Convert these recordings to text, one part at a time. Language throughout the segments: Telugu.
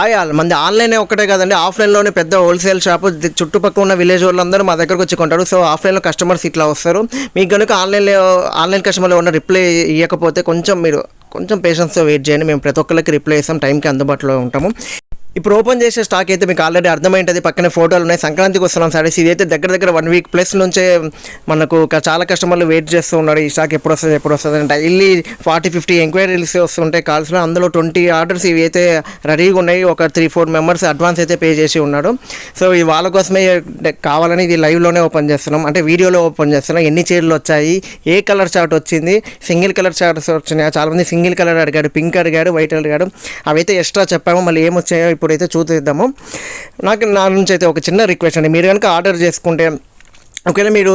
ఆయా మంది ఆన్లైన్ ఒకటే కదండి ఆఫ్లైన్లోనే పెద్ద హోల్సేల్ షాప్ చుట్టుపక్కల ఉన్న విలేజ్ వాళ్ళందరూ మా దగ్గరకు వచ్చి కొంటారు. సో ఆఫ్లైన్లో కస్టమర్స్ ఇట్లా వస్తారు. మీకు కనుక ఆన్లైన్లో ఆన్లైన్ కస్టమర్లో ఉన్న రిప్లై ఇవ్వకపోతే కొంచెం మీరు కొంచెం పేషెన్స్తో వెయిట్ చేయండి. మేము ప్రతి ఒక్కరికి రిప్లై ఇస్తాం టైంకి అందుబాటులో ఉంటాము. ఇప్పుడు ఓపెన్ చేసే స్టాక్ అయితే మీకు ఆల్రెడీ అర్థమైంటుంది. పక్కనే ఫోటోలు ఉన్నాయి. సంక్రాంతికి వస్తున్నాం సారీస్ ఇదైతే దగ్గర దగ్గర వన్ వీక్ ప్లస్ నుంచే మనకు చాలా కస్టమర్లు వెయిట్ చేస్తూ ఉన్నారు. ఈ స్టాక్ ఎప్పుడు వస్తుంది ఎప్పుడు వస్తుంది అంటే డైలీ ఫార్టీ ఫిఫ్టీ ఎంక్వైరీస్ వస్తుంటాయి కాల్స్లో అందులో ట్వంటీ ఆర్డర్స్ ఇవి అయితే రెడీగా ఉన్నాయి. ఒక త్రీ ఫోర్ మెంబర్స్ అడ్వాన్స్ అయితే పే చేసి ఉన్నారు. సో ఇది వాళ్ళ కోసమే కావాలని ఇది లైవ్లోనే ఓపెన్ చేస్తున్నాం. అంటే వీడియోలో ఓపెన్ చేస్తున్నాం. ఎన్ని చీరలు వచ్చాయి ఏ కలర్ చార్ట్ వచ్చింది సింగిల్ కలర్ చార్ట్స్ వచ్చినాయి? చాలామంది సింగిల్ కలర్ అడిగాడు పింక్ అడిగాడు వైట్ అడిగాడు అవైతే ఎక్స్ట్రా చెప్పాము. మళ్ళీ ఏమొచ్చాయో ఇప్పుడైతే చూసేద్దాము. నాకు నా నుంచి అయితే ఒక చిన్న రిక్వెస్ట్ అండి. మీరు కనుక ఆర్డర్ చేసుకుంటే ఒకవేళ మీరు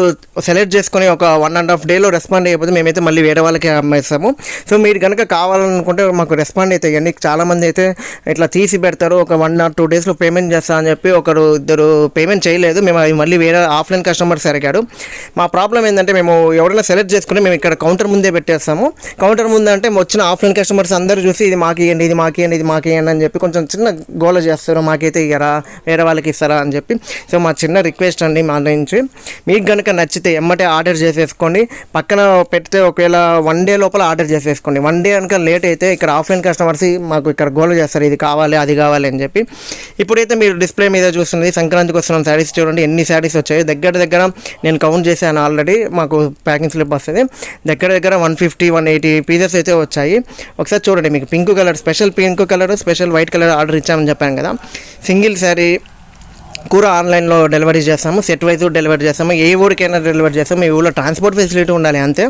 సెలెక్ట్ చేసుకొని ఒక వన్ అండ్ హాఫ్ డేలో రెస్పాండ్ అయిపోతే మేమైతే మళ్ళీ వేరే వాళ్ళకి అమ్మేస్తాము. సో మీరు కనుక కావాలనుకుంటే మాకు రెస్పాండ్ అయితే ఇవ్వండి. చాలామంది అయితే ఇట్లా తీసి పెడతారు. ఒక వన్ ఆర్ టూ డేస్లో పేమెంట్ చేస్తా అని చెప్పి ఒకరు ఇద్దరు పేమెంట్ చేయలేదు. మేము అవి మళ్ళీ వేరే ఆఫ్లైన్ కస్టమర్స్ అడిగాడు మా ప్రాబ్లం ఏంటంటే మేము ఎవరైనా సెలెక్ట్ చేసుకుని మేము ఇక్కడ కౌంటర్ ముందే పెట్టేస్తాము. కౌంటర్ ముందు అంటే వచ్చిన ఆఫ్లైన్ కస్టమర్స్ అందరూ చూసి ఇది మాకు ఇవ్వండి ఇది మాకు ఇవ్వండి ఇది మాకు ఇవ్వండి అని చెప్పి కొంచెం చిన్న గోల చేస్తారు. మాకైతే ఇయ్యరా వేరే వాళ్ళకి ఇస్తారా అని చెప్పి. సో మా చిన్న రిక్వెస్ట్ అండి మా నుంచి. మీకు కనుక నచ్చితే ఎమ్మటే ఆర్డర్ చేసేసుకోండి. పక్కన పెడితే ఒకవేళ వన్ డే లోపల ఆర్డర్ చేసేసుకోండి. వన్ డే కనుక లేట్ అయితే ఇక్కడ ఆఫ్లైన్ కస్టమర్స్ మాకు ఇక్కడ గోల్ చేస్తారు. ఇది కావాలి అది కావాలి అని చెప్పి. ఇప్పుడైతే మీరు డిస్ప్లే మీద చూస్తున్నది సంక్రాంతికి వస్తున్న శారీస్ చూడండి. ఎన్ని శారీస్ వచ్చాయి. దగ్గర దగ్గర నేను కౌంట్ చేశాను ఆల్రెడీ మాకు ప్యాకింగ్ స్లిప్ వస్తుంది. దగ్గర దగ్గర one fifty one eighty pieces అయితే వచ్చాయి. ఒకసారి చూడండి మీకు pink colour special pink colour special white colour order ఇచ్చామని చెప్పాను కదా. సింగిల్ శారీ కూర ఆన్లైన్లో డెలివరీ చేస్తాము సెట్ వైజ్ డెలివరీ చేస్తాము ఏ ఊరికైనా డెలివరీ చేస్తాము ఈ ఊళ్ళో ట్రాన్స్పోర్ట్ ఫెసిలిటీ ఉండాలి అంతే.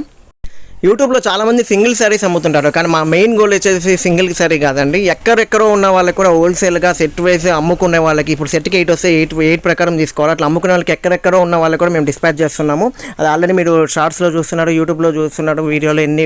యూట్యూబ్లో చాలామంది సింగిల్ శారీస్ అమ్ముతుంటారు. కానీ మా మెయిన్ గోల్ వచ్చేసి సింగిల్ శారీ కాదండి. ఎక్కడెక్కడో ఉన్న వాళ్ళకి కూడా హోల్సేల్గా సెట్ వైజ్ అమ్ముకునే వాళ్ళకి ఇప్పుడు సెట్కి ఎయిట్ వస్తే ఎయిట్ ఎయిట్ ప్రకారం తీసుకోవాలి. అట్లా అమ్ముకునే వాళ్ళకి ఎక్కడెక్కడో ఉన్న వాళ్ళకి కూడా మేము డిస్పాచ్ చేస్తున్నాము. అది ఆల్రెడీ మీరు షార్ట్స్లో చూస్తున్నారు యూట్యూబ్లో చూస్తున్నారు వీడియోలో ఎన్ని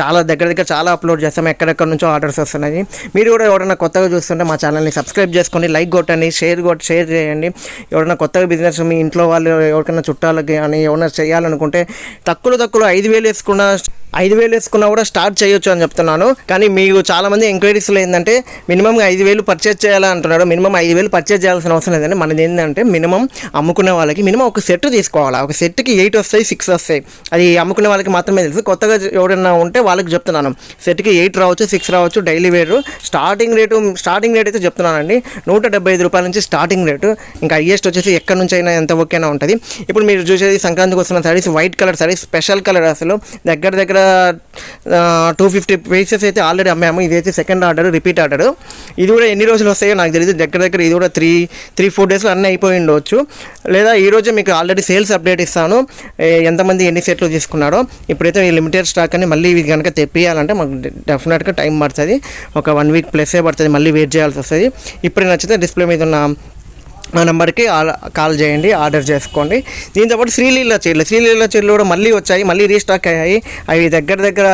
చాలా దగ్గర దగ్గర చాలా అప్లోడ్ చేస్తాము. ఎక్కడెక్కడ నుంచో ఆర్డర్స్ వస్తున్నాయి. మీరు కూడా ఎవరైనా కొత్తగా చూస్తుంటే మా ఛానల్ని సబ్స్క్రైబ్ చేసుకోండి లైక్ కొట్టండి షేర్ కొట్టి షేర్ చేయండి. ఎవరైనా కొత్తగా బిజినెస్ మీ ఇంట్లో వాళ్ళు ఎవరికైనా చుట్టాలకి కానీ ఎవరైనా చేయాలనుకుంటే తక్కువ తక్కువ ఐదు వేలు వేసుకున్న ఐదు వేలు వేసుకున్నా కూడా స్టార్ట్ చేయొచ్చు అని చెప్తున్నాను. కానీ మీకు చాలామంది ఎంక్వైరీస్లో ఏంటంటే మినిమం ఐదు వేలు పర్చేజ్ చేయాలని అంటున్నారు మినిమం ఐదు వేలు పర్చేజ్ చేయాల్సిన అవసరం లేదండి. మనది ఏంటంటే మినిమం అమ్ముకునే వాళ్ళకి మినిమం ఒక సెట్ తీసుకోవాలి? ఒక సెట్కి ఎయిట్ వస్తాయి సిక్స్ వస్తాయి. అది అమ్ముకునే వాళ్ళకి మాత్రమే తెలుసు. కొత్తగా ఎవరైనా ఉంటే వాళ్ళకి చెప్తున్నాను. సెట్కి ఎయిట్ రావచ్చు సిక్స్ రావచ్చు డైలీ వేరు స్టార్టింగ్ రేటు స్టార్టింగ్ రేట్ అయితే చెప్తున్నానండి. నూట డెబ్బై ఐదు రూపాయల నుంచి స్టార్టింగ్ రేటు ఇంకా హైయెస్ట్ వచ్చేసి ఎక్కడి నుంచి అయినా ఎంత ఓకేనా ఉంటుంది. ఇప్పుడు మీరు చూసేది సంక్రాంతికి వస్తున్న sarees white colour sarees special colour అసలు. దగ్గర దగ్గర టూ ఫిఫ్టీ పీసెస్ అయితే ఆల్రెడీ అమ్మాము. ఇదైతే సెకండ్ ఆర్డర్ రిపీట్ ఆర్డర్ ఇది కూడా ఎన్ని రోజులు వస్తాయో నాకు తెలియదు దగ్గర దగ్గర ఇది కూడా త్రీ త్రీ ఫోర్ డేస్లో అన్నీ అయిపోయి ఉండవచ్చు లేదా ఈరోజు మీకు ఆల్రెడీ సేల్స్ అప్డేట్ ఇస్తాను. ఎంతమంది ఎన్ని సెట్లు తీసుకున్నారో. ఇప్పుడైతే ఈ లిమిటెడ్ స్టాక్ అని మళ్ళీ ఇవి కనుక తెప్పియాలంటే మాకు డెఫినెట్గా టైం పడుతుంది. ఒక వన్ వీక్ ప్లస్సే పడుతుంది. మళ్ళీ వెయిట్ చేయాల్సి వస్తుంది. ఇప్పుడు నచ్చితే డిస్ప్లే మీద ఉన్న ఆ నెంబర్కి కాల్ చేయండి ఆర్డర్ చేసుకోండి. దీంతో పాటు శ్రీలీల చీరలు శ్రీలీల చీరలు కూడా మళ్ళీ వచ్చాయి మళ్ళీ రీస్టాక్ అయ్యాయి. అవి దగ్గర దగ్గర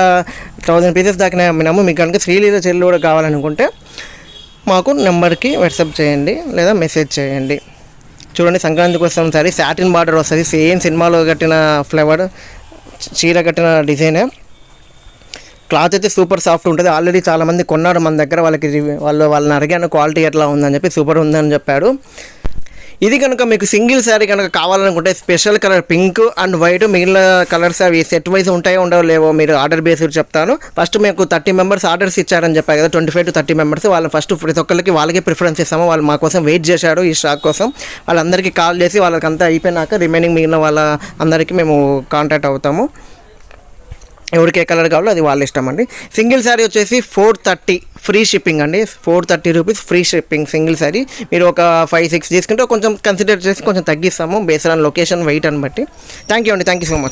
థౌజండ్ పీసెస్ దాకా అమ్మినాము మీకు కనుక శ్రీలీల చీరలు కూడా కావాలనుకుంటే మాకు నెంబర్కి వాట్సాప్ చేయండి లేదా మెసేజ్ చేయండి. చూడండి సంక్రాంతికి వస్తాం సరే సాటిన్ బార్డర్ వస్తుంది సేమ్ సినిమాలో కట్టిన ఫ్లేవర్ చీర కట్టిన డిజైనే క్లాత్ అయితే సూపర్ సాఫ్ట్ ఉంటుంది. ఆల్రెడీ చాలామంది కొన్నారు మన దగ్గర వాళ్ళకి వాళ్ళు వాళ్ళని అడిగాను క్వాలిటీ ఎట్లా ఉందని చెప్పి సూపర్ ఉందని చెప్పాడు. ఇది కనుక మీకు సింగిల్ శారీ కనుక కావాలనుకుంటే special colour pink and white మిగిలిన కలర్స్ అవి సెట్ వైజ్ ఉంటాయో ఉండవో లేవో మీరు ఆర్డర్ బేస్డ్ చెప్తాను. ఫస్ట్ మీకు థర్టీ మెంబర్స్ ఆర్డర్స్ ఇచ్చారని చెప్పారు కదా twenty five to thirty members వాళ్ళు ఫస్ట్ ప్రతి ఒక్కరికి వాళ్ళకే ప్రిఫరెన్స్ ఇస్తాము. వాళ్ళు మా కోసం వెయిట్ చేశారు ఈ స్టాక్ కోసం. వాళ్ళందరికీ కాల్ చేసి వాళ్ళకంతా అయిపోయినాక రిమైనింగ్ మిగిలిన వాళ్ళ అందరికీ మేము కాంటాక్ట్ అవుతాము. ఎవరికి ఏ కలర్ కావాలో అది వాళ్ళ ఇష్టం అండి. సింగిల్ శారీ వచ్చేసి ఫోర్ థర్టీ ఫ్రీ షిప్పింగ్ అండి. Four thirty rupees free shipping single saree. మీరు ఒక ఫైవ్ సిక్స్ తీసుకుంటే కొంచెం కన్సిడర్ చేసి కొంచెం తగ్గిస్తాము. బేస్డ్ ఆన్ లొకేషన్ వెయిట్ అని బట్టి. థ్యాంక్ యూ అండి. Thank you so much